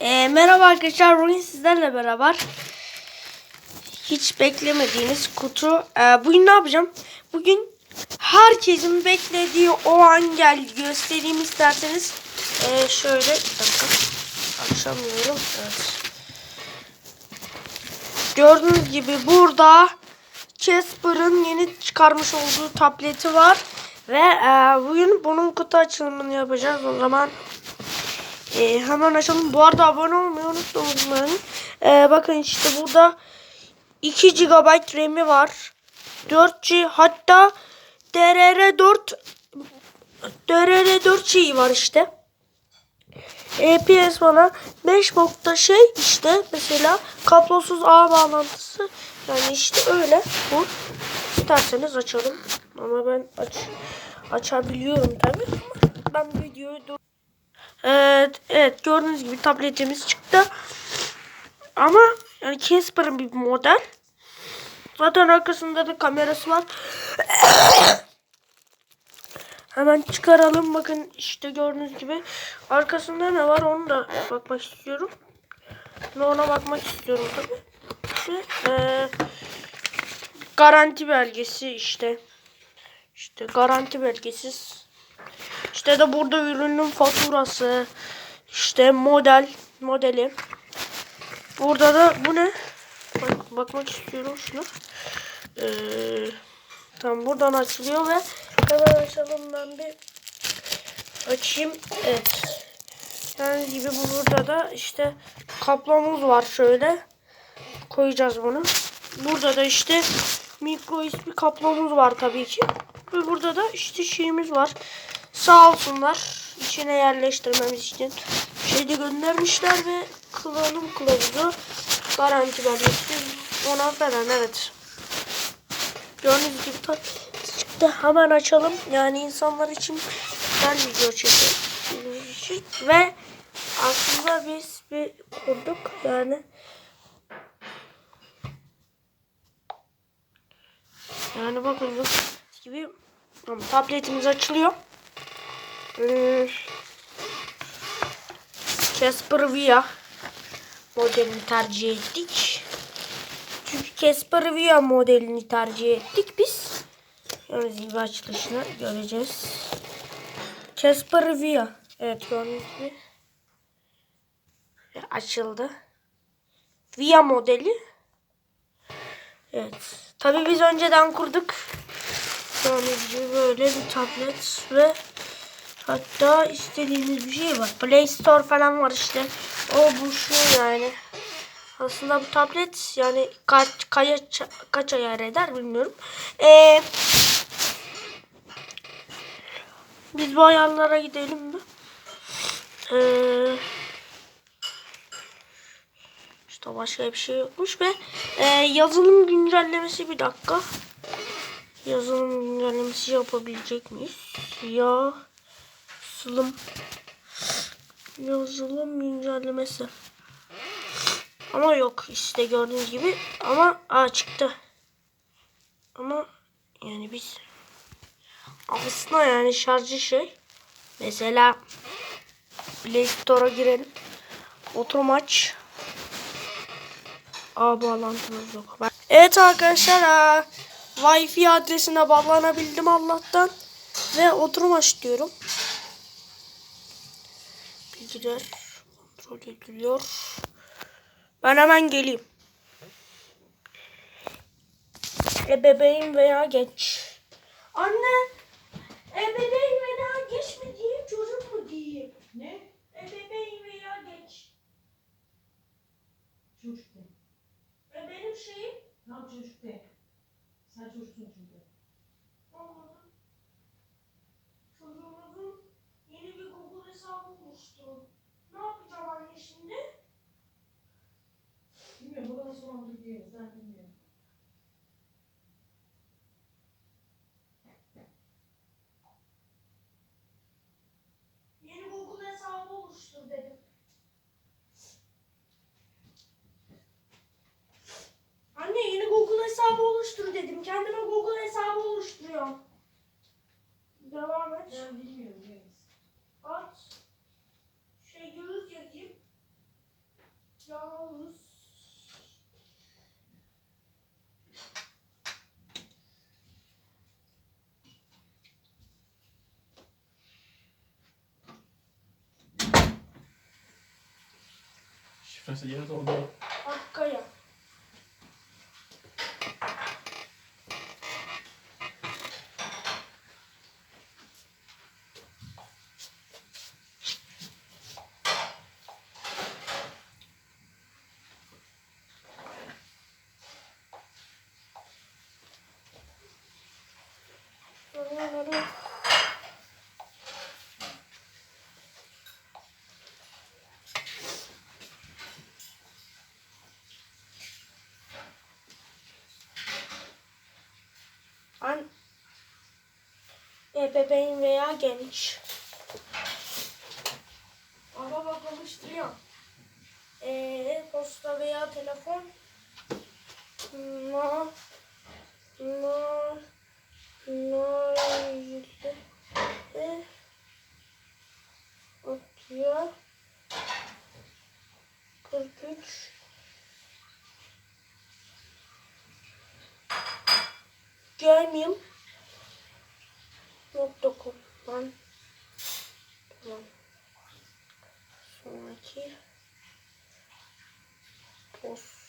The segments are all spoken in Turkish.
Ee, merhaba arkadaşlar. Bugün sizlerle beraber hiç beklemediğiniz kutu. Ee, bugün ne yapacağım? Bugün herkesin beklediği o an geldi. Göstereyim isterseniz. Ee, şöyle bir dakika. Açamıyorum. Evet. Gördüğünüz gibi burada Casper'ın yeni çıkarmış olduğu tableti var. Ve e, bugün bunun kutu açılımını yapacağız. O zaman ee, hemen açalım. Bu arada abone olmayı unutmayın. Ee, bakın işte burada 2 GB RAM'i var. 4G hatta DRR4 DRR4 şeyi var işte. EPS bana 5 nokta şey işte mesela kablosuz ağ bağlantısı yani işte öyle bu. İsterseniz açalım. Ama ben aç açabiliyorum tabii ben videoyu Evet, evet gördüğünüz gibi tabletimiz çıktı. Ama yani Casper'ın bir model. Zaten arkasında da kamerası var. Hemen çıkaralım. Bakın işte gördüğünüz gibi. Arkasında ne var onu da bakmak istiyorum. Ve ona bakmak istiyorum tabii. İşte, eee, garanti belgesi işte. İşte garanti belgesiz işte de burada ürünün faturası. işte model. Modeli. Burada da bu ne? Bak, bakmak istiyorum şuna. Ee, tamam buradan açılıyor ve hemen açalım ben bir açayım. Evet. Yani gibi burada da işte kaplomuz var şöyle. Koyacağız bunu. Burada da işte mikro USB kaplomuz var tabii ki. Ve burada da işte şeyimiz var. Sağ olsunlar içine yerleştirmemiz için şey de göndermişler ve kullanım kılavuzu garanti belgesi ona falan evet. Gördüğünüz gibi çıktı hemen açalım. Yani insanlar için güzel video çekelim. Ve aslında biz bir kurduk yani. Yani bakın gibi tabletimiz açılıyor. Casper Via modelini tercih ettik. Çünkü Casper Via modelini tercih ettik biz. Gördüğünüz gibi açılışını göreceğiz. Casper Via. Evet gördüğünüz gibi. Açıldı. Via modeli. Evet. Tabii biz önceden kurduk. Gördüğünüz gibi böyle bir tablet ve Hatta istediğimiz bir şey var. Play Store falan var işte. O bu şu yani. Aslında bu tablet yani kaç kaç kaç ayar eder bilmiyorum. Ee, biz bu ayarlara gidelim mi? Ee, işte başka bir şey yokmuş ve e, yazılım güncellemesi bir dakika. Yazılım güncellemesi yapabilecek miyiz? Ya yazılım yazılım güncellemesi. Ama yok işte gördüğünüz gibi ama a çıktı. Ama yani biz aslında yani şarjı şey mesela Play Store'a girelim. Oturum aç. A bağlantımız yok. Evet arkadaşlar Wi-Fi adresine bağlanabildim Allah'tan. Ve oturum aç diyorum bilgiler kontrol ediliyor. Ben hemen geleyim. Ebeveyn veya geç. Anne, ebeveyn veya geç mi diyeyim, çocuk mu diyeyim? Ne? Ebeveyn veya geç. Çocuk de. E benim şeyim. Tam çocuk de. Sen çocuksun çünkü. Anladım. Çocuğumuzun yeni bir Google hesabı oluştu. Ne yapacağım anne şimdi? Bilmiyorum burada nasıl olan diye ben bilmiyorum. Yeni Google hesabı oluştur dedim. Anne yeni Google hesabı oluştur dedim. Kendime Google hesabı oluşturuyorum. Devam et. Ben bilmiyorum. Deniz. At. Şey göz yazayım. Yavuz. Şifresi yeni oldu. Hakkaya. An ebeveyn veya genç. Ama bak alıştırıyor. Ee, posta veya telefon. No. No. No. E, atıyor. 43 Gmail nokta com ben tamam sonraki post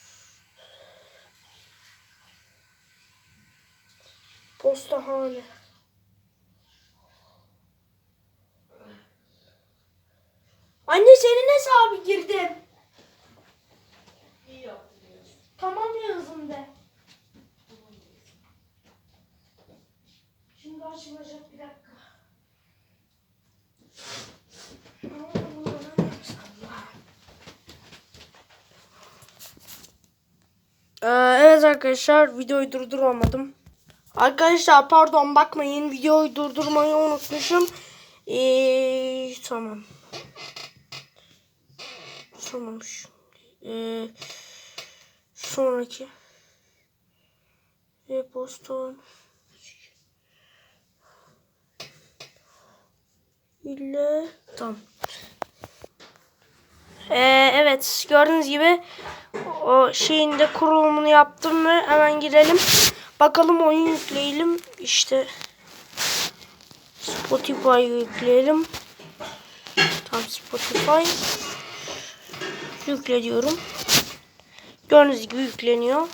postahane Anne senin hesabı girdim. İyi yaptın. Tamam yazın de. Şimdi açılacak bir dakika. Ee, evet arkadaşlar videoyu durduramadım. Arkadaşlar pardon bakmayın videoyu durdurmayı unutmuşum. Ee, tamam. Tamam. Ee, sonraki. E-posta. ile tamam. Ee, evet gördüğünüz gibi o şeyin de kurulumunu yaptım ve hemen girelim. Bakalım oyun yükleyelim. İşte Spotify yükleyelim. Tam Spotify. Yükle diyorum. Gördüğünüz gibi yükleniyor.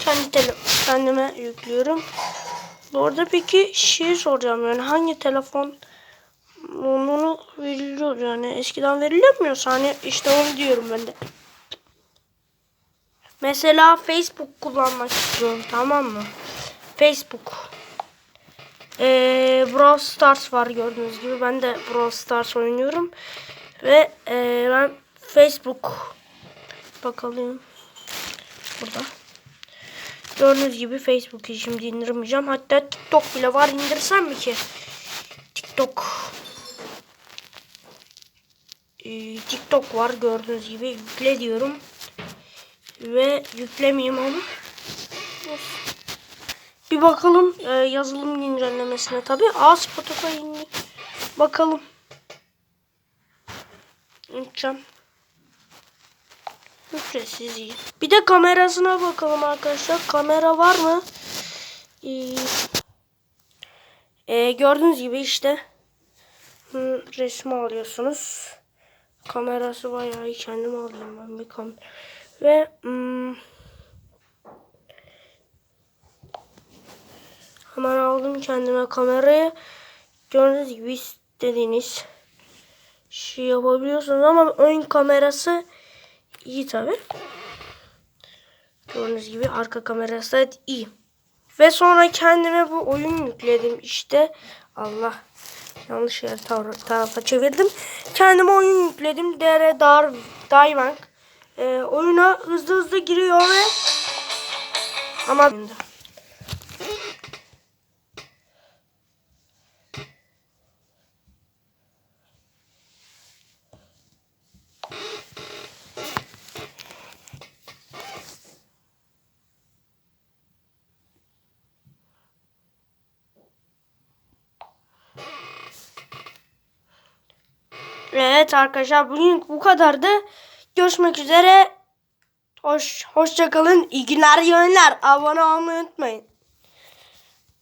Kendi tele kendime yüklüyorum. Bu arada peki şey soracağım yani hangi telefon onu veriliyor yani eskiden verilemiyorsa hani işte onu diyorum ben de. Mesela Facebook kullanmak istiyorum tamam mı? Facebook. Ee, Brawl Stars var gördüğünüz gibi ben de Brawl Stars oynuyorum. Ve ee, ben Facebook bakalım burada. Gördüğünüz gibi Facebook'u şimdi indirmeyeceğim. Hatta TikTok bile var. indirsem mi ki? TikTok. Ee, TikTok var gördüğünüz gibi. Yükle diyorum. Ve yüklemeyeyim onu. Bir bakalım e, yazılım güncellemesine tabi. Aa Spotify indi. Bakalım. Unutacağım. Ücretsiz iyi. Bir de kamerasına bakalım arkadaşlar. Kamera var mı? Ee, e, gördüğünüz gibi işte hı, resmi alıyorsunuz. Kamerası bayağı iyi. Kendim alayım ben bir kamera. Ve hmm, hemen aldım kendime kamerayı. Gördüğünüz gibi istediğiniz şey yapabiliyorsunuz ama ön kamerası iyi tabi. Gördüğünüz gibi arka kamerası da iyi. Ve sonra kendime bu oyun yükledim işte. Allah yanlış yer tar- tarafa çevirdim. Kendime oyun yükledim. DR Dar Diamond. Ee, oyuna hızlı hızlı giriyor ve ama Evet arkadaşlar bugün bu kadardı. Görüşmek üzere. Hoş, hoşça kalın. İyi günler, iyi oyunlar. Abone olmayı unutmayın.